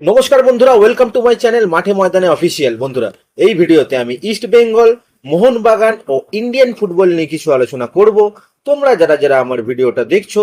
নমস্কার বন্ধুরা welcome to my channel মাঠে ময়দানে অফিসিয়াল বন্ধুরা, এই ভিডিওতে আমি ইস্ট বেঙ্গল মোহনবাগান ও ইন্ডিয়ান ফুটবল নিয়ে কিছু আলোচনা করব। তোমরা যারা যারা আমার ভিডিওটা দেখছ,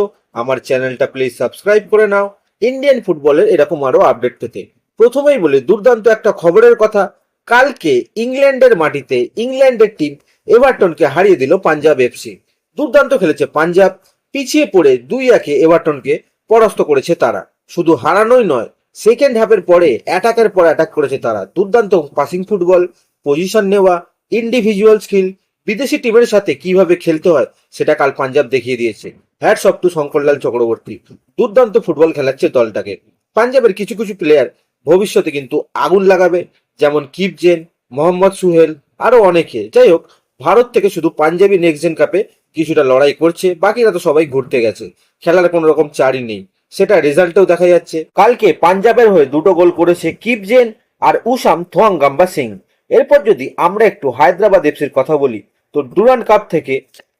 আমার চ্যানেলটা প্লিজ সাবস্ক্রাইব করে নাও। ইন্ডিয়ান ফুটবলের এরকম আরও আপডেট পেতে। প্রথমেই বলি, দুর্দান্ত একটা খবরের কথা। কালকে ইংল্যান্ডের মাটিতে ইংল্যান্ডের টিম এভারটনকে হারিয়ে দিল পাঞ্জাব এফসি। দুর্দান্ত খেলেছে পাঞ্জাব। পিছিয়ে পড়ে দুই একে এভারটনকে পরাস্ত করেছে তারা। শুধু হারানোই নয় সেকেন্ড হাফের পরে অ্যাটাকের পর অ্যাটাক করেছে তারা। দুর্দান্ত পাসিং ফুটবল পজিশন নেওয়া ইন্ডিভিজুয়াল স্কিল বিদেশি টিমের সাথে কীভাবে খেলতে হয়, সেটা কাল পাঞ্জাব দেখিয়ে দিয়েছে। Hats off to Shankarlal Chakraborty. দুর্দান্ত ফুটবল খেলাচ্ছে দলটাকে। পাঞ্জাবের কিছু কিছু প্লেয়ার ভবিষ্যতে কিন্তু আগুন লাগাবে, যেমন কিপজেন মোহাম্মদ সুহেল, আরও অনেকে। যাই হোক, ভারত থেকে শুধু পাঞ্জাবি নেক্সট জেন কাপে কিছুটা লড়াই করছে, বাকিরা তো সবাই ঘুরতে গেছে। খেলার কোনো রকম চারই নেই। সেটা রেজাল্টেও দেখা যাচ্ছে। কালকে পাঞ্জাবের হয়ে দুটো গোল করেছে কিপজেন আর উসাম থোয়াঙ্গাম্বা সিং। এরপর যদি আমরা একটু হায়দ্রাবাদ এফসির কথা বলি, তো ডুরান কাপ থেকে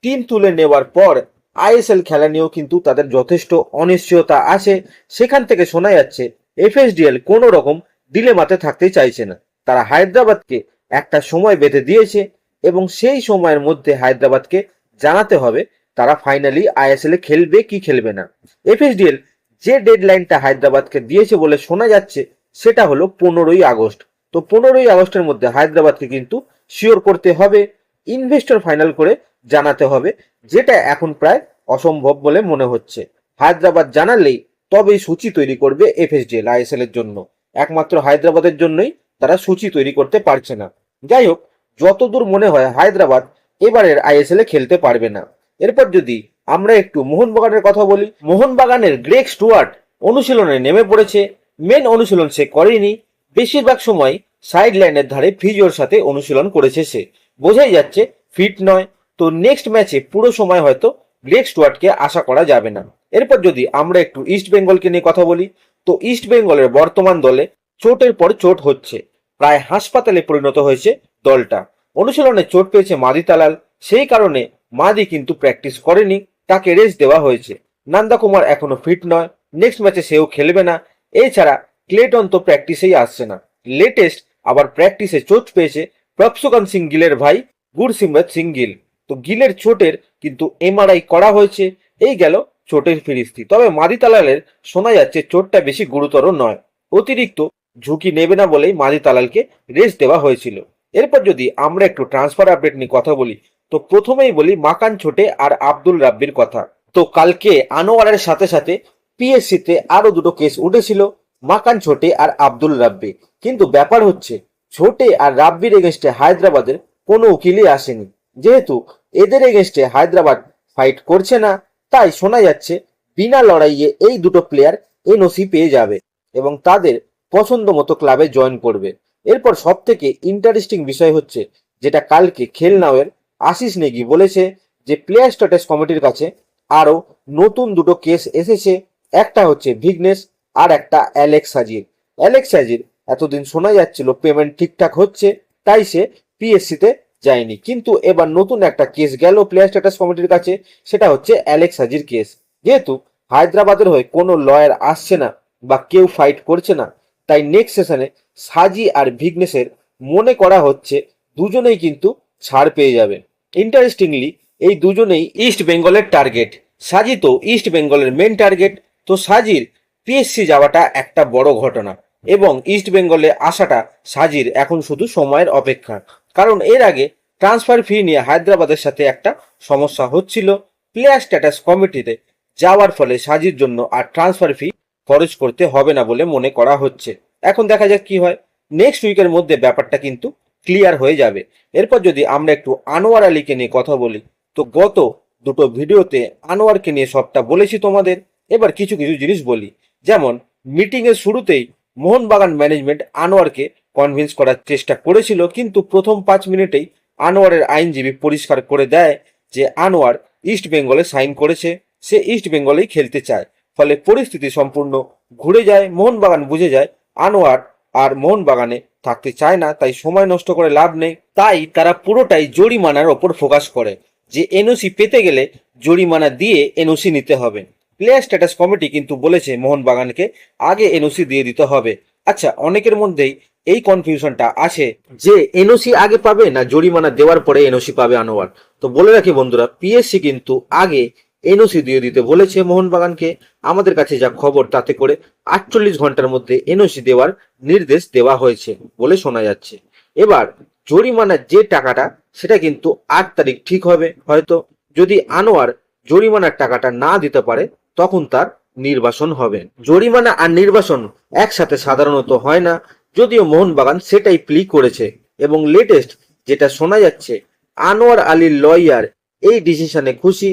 টিম তুলে নেওয়ার পর আইএসএল খেলা নিয়েও কিন্তু তাদের যথেষ্ট অনিশ্চয়তা আছে। সেখান থেকে শোনা যাচ্ছে, এফএসডিএল কোনো রকম ডিলেমাতে থাকতে চাইছে না। তারা হায়দ্রাবাদকে একটা সময় বেঁধে দিয়েছে এবং সেই সময়ের মধ্যে হায়দ্রাবাদকে জানাতে হবে তারা ফাইনালি আইএসএল এ খেলবে কি খেলবে না। এফএসডিএল যে ডেডলাইনটা হায়দ্রাবাদকে দিয়েছে বলে শোনা যাচ্ছে, সেটা হলো পনেরোই আগস্ট। তো পনেরোই আগস্টের মধ্যে হায়দ্রাবাদকে কিন্তু শিওর করতে হবে ইনভেস্টর ফাইনাল করে জানাতে হবে, যেটা এখন প্রায় অসম্ভব বলে মনে হচ্ছে। হায়দ্রাবাদ জানালেই তবেই সূচি তৈরি করবে এফএসডিএল আইএসএল এর জন্য। একমাত্র হায়দ্রাবাদের জন্যই তারা সূচি তৈরি করতে পারছে না। যাই হোক, যতদূর মনে হয় হায়দ্রাবাদ এবারের আইএসএল এ খেলতে পারবে না। এরপর যদি আমরা একটু মোহনবাগানের কথা বলি। মোহনবাগানের গ্রেক স্টুয়ার্ট অনুশীলনে নেমে পড়েছে। মেন অনুশীলন সে করেনি। বেশিরভাগ সময় সাইড লাইনের ধারে ফিজিওর সাথে অনুশীলন করেছে সে। বোঝাই যাচ্ছে, ফিট নয়। তো নেক্সট ম্যাচে পুরো সময় হয়তো গ্রেক স্টুয়ার্টকে আশা করা যাবে না। এরপর যদি আমরা একটু ইস্ট বেঙ্গলকে নিয়ে কথা বলি, তো ইস্ট বেঙ্গলের বর্তমান দলে চোটের পর চোট হচ্ছে। প্রায় হাসপাতালে পরিণত হয়েছে দলটা। অনুশীলনে চোট পেয়েছে মাদি তালাল। সেই কারণে মাদি কিন্তু প্র্যাকটিস করেনি। তাকে রেস্ট দেওয়া হয়েছে। নান্দা কুমার এখনও ফিট নয় নেক্সট ম্যাচে সেও খেলবে না। এছাড়া ক্লেটন তো প্র্যাকটিসেই আসছে না। লেটেস্ট আবার প্র্যাকটিসে চোট পেয়েছে প্রপসুকান সিং গিলের ভাই গুরসিমরত সিং গিল তো গিলের চোটের কিন্তু এমআরআই করা হয়েছে, এই গেল চোটের ফিরিস্তি। তবে মাদি তালালের শোনা যাচ্ছে চোটটা বেশি গুরুতর নয়। অতিরিক্ত ঝুঁকি নেবে না বলেই মাদি তালালকে রেস্ট দেওয়া হয়েছিল। এরপর যদি আমরা একটু ট্রান্সফার আপডেট নিয়ে কথা বলি তো প্রথমেই বলি মাকান ছোটে আর আব্দুল রাব্বির কথা। তো কালকে আনোয়ারের সাথে সাথে পিএসসিতে আরও দুটো কেস উঠেছিল, মাকান ছোটে আর আব্দুল রাব্বি। কিন্তু ব্যাপার হচ্ছে, ছোটে আর রাব্বির এগেনস্টে হায়দ্রাবাদের কোনো উকিলই আসেনি। যেহেতু এদের এগেনস্টে হায়দ্রাবাদ ফাইট করছে না, তাই শোনা যাচ্ছে বিনা লড়াইয়ে এই দুটো প্লেয়ার এনওসি পেয়ে যাবে এবং তাদের পছন্দ মতো ক্লাবে জয়েন করবে। এরপর সব থেকে ইন্টারেস্টিং বিষয় হচ্ছে, যেটা কালকে খেল নাওয়ের আশিস নেগি বলেছে যে প্লেয়ার স্ট্যাটাস কমিটির কাছে আরও নতুন দুটো কেস এসেছে। একটা হচ্ছে ভিগনেস আর একটা অ্যালেক্স হাজির অ্যালেক্স হাজির এতদিন শোনা যাচ্ছিল পেমেন্ট ঠিকঠাক হচ্ছে, তাই সে পিএসসিতে যায়নি। কিন্তু এবার নতুন একটা কেস গেল প্লেয়ার স্ট্যাটাস কমিটির কাছে, সেটা হচ্ছে অ্যালেক্স হাজির কেস যেহেতু হায়দ্রাবাদের হয়ে কোনো লয়ার আসছে না বা কেউ ফাইট করছে না, তাই নেক্সট সেশনে সাজি আর ভিগনেসের মনে করা হচ্ছে দুজনেই কিন্তু ছাড় পেয়ে যাবে। ইন্টারেস্টিংলি এই দুজনেই ইস্ট বেঙ্গলের টার্গেট সাজি তো ইস্ট বেঙ্গলের মেন টার্গেট তো সাজির পিএসসি যাওয়াটা একটা বড় ঘটনা এবং ইস্ট বেঙ্গলে আসাটা সাজির এখন শুধু সময়ের অপেক্ষা। কারণ এর আগে ট্রান্সফার ফি নিয়ে হায়দ্রাবাদের সাথে একটা সমস্যা হচ্ছিল। প্লেয়ার স্ট্যাটাস কমিটিতে যাওয়ার ফলে সাজির জন্য আর ট্রান্সফার ফি খরচ করতে হবে না বলে মনে করা হচ্ছে। এখন দেখা যাক কি হয়। নেক্সট উইকের মধ্যে ব্যাপারটা কিন্তু ক্লিয়ার হয়ে যাবে। এরপর যদি আমরা একটু আনোয়ার আলীকে নিয়ে কথা বলি, তো গত দুটো ভিডিওতে আনোয়ারকে নিয়ে সবটা বলেছি তোমাদের। এবার কিছু কিছু জিনিস বলি। যেমন মিটিং এর শুরুতেই মোহনবাগান ম্যানেজমেন্ট আনোয়ারকে কনভিন্স করার চেষ্টা করেছিল, কিন্তু প্রথম পাঁচ মিনিটেই আনোয়ারের আইনজীবী পরিষ্কার করে দেয় যে আনোয়ার ইস্ট বেঙ্গলে সাইন করেছে। সে ইস্ট বেঙ্গলেই খেলতে চায়। ফলে পরিস্থিতি সম্পূর্ণ ঘুরে যায়, মোহনবাগান বুঝে যায় আনোয়ার আর মোহনবাগানে থাকতে চায় না, তাই সময় নষ্ট করে লাভ নেই। তাই তারা পুরোটাই জরিমানার ওপর ফোকাস করে, যে এনওসি পেতে গেলে জরিমানা দিয়ে এনওসি নিতে হবে। প্লেয়ার স্ট্যাটাস কমিটি কিন্তু বলেছে মোহনবাগানকে আগে এনওসি দিয়ে দিতে হবে। আচ্ছা অনেকের মধ্যেই এই কনফিউশনটা আছে, যে এনওসি আগে পাবে না জরিমানা দেওয়ার পরে এনওসি পাবে আনোয়ার। তো বলে রাখি বন্ধুরা পিএসসি কিন্তু আগে এনওসি দিয়ে দিতে বলেছে মোহনবাগানকে। আমাদের কাছে যা খবর, তাতে করে আটচল্লিশ ঘণ্টার মধ্যে এনওসি দেওয়ার নির্দেশ দেওয়া হয়েছে বলে শোনা যাচ্ছে। এবার জরিমানার যে টাকাটা, সেটা কিন্তু আট তারিখ ঠিক হবে। হয়তো যদি আনোয়ার জরিমানার টাকাটা না দিতে পারে, তখন তার নির্বাসন হবে। জরিমানা আর নির্বাসন একসাথে সাধারণত হয় না। যদিও মোহনবাগান সেটাই প্লি করেছে। এবং লেটেস্ট যেটা শোনা যাচ্ছে, আনোয়ার আলীর লয়ার এই ডিসিশনে খুশি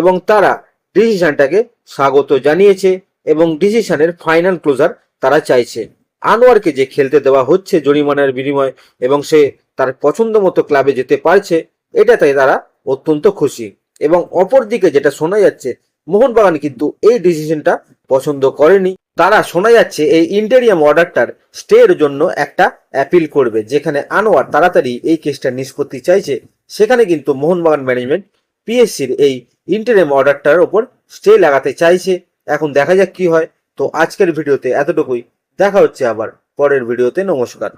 এবং তারা ডিসিশনটাকে স্বাগত জানিয়েছে এবং ডিসিশনের ফাইনাল ক্লোজার তারা চাইছে। আনোয়ারকে যে খেলতে দেওয়া হচ্ছে জরিমানার বিনিময়ে এবং সে তার পছন্দ মতো ক্লাবে যেতে পারছে, এটাতে তারা অত্যন্ত খুশি। এবং অপরদিকে যেটা শোনা যাচ্ছে, মোহনবাগান কিন্তু এই ডিসিশনটা পছন্দ করেনি। তারা শোনা যাচ্ছে এই ইন্টেরিয়াম অর্ডারটার স্টের জন্য একটা অ্যাপিল করবে, যেখানে আনোয়ার তাড়াতাড়ি এই কেসটা নিষ্পত্তি চাইছে। সেখানে কিন্তু মোহনবাগান ম্যানেজমেন্ট পিএসসির এই ইন্টারেম অর্ডারটার ওপর স্টে লাগাতে চাইছে। এখন দেখা যাক কি হয়। তো আজকের ভিডিওতে এতটুকুই। দেখা হচ্ছে আবার পরের ভিডিওতে। নমস্কার।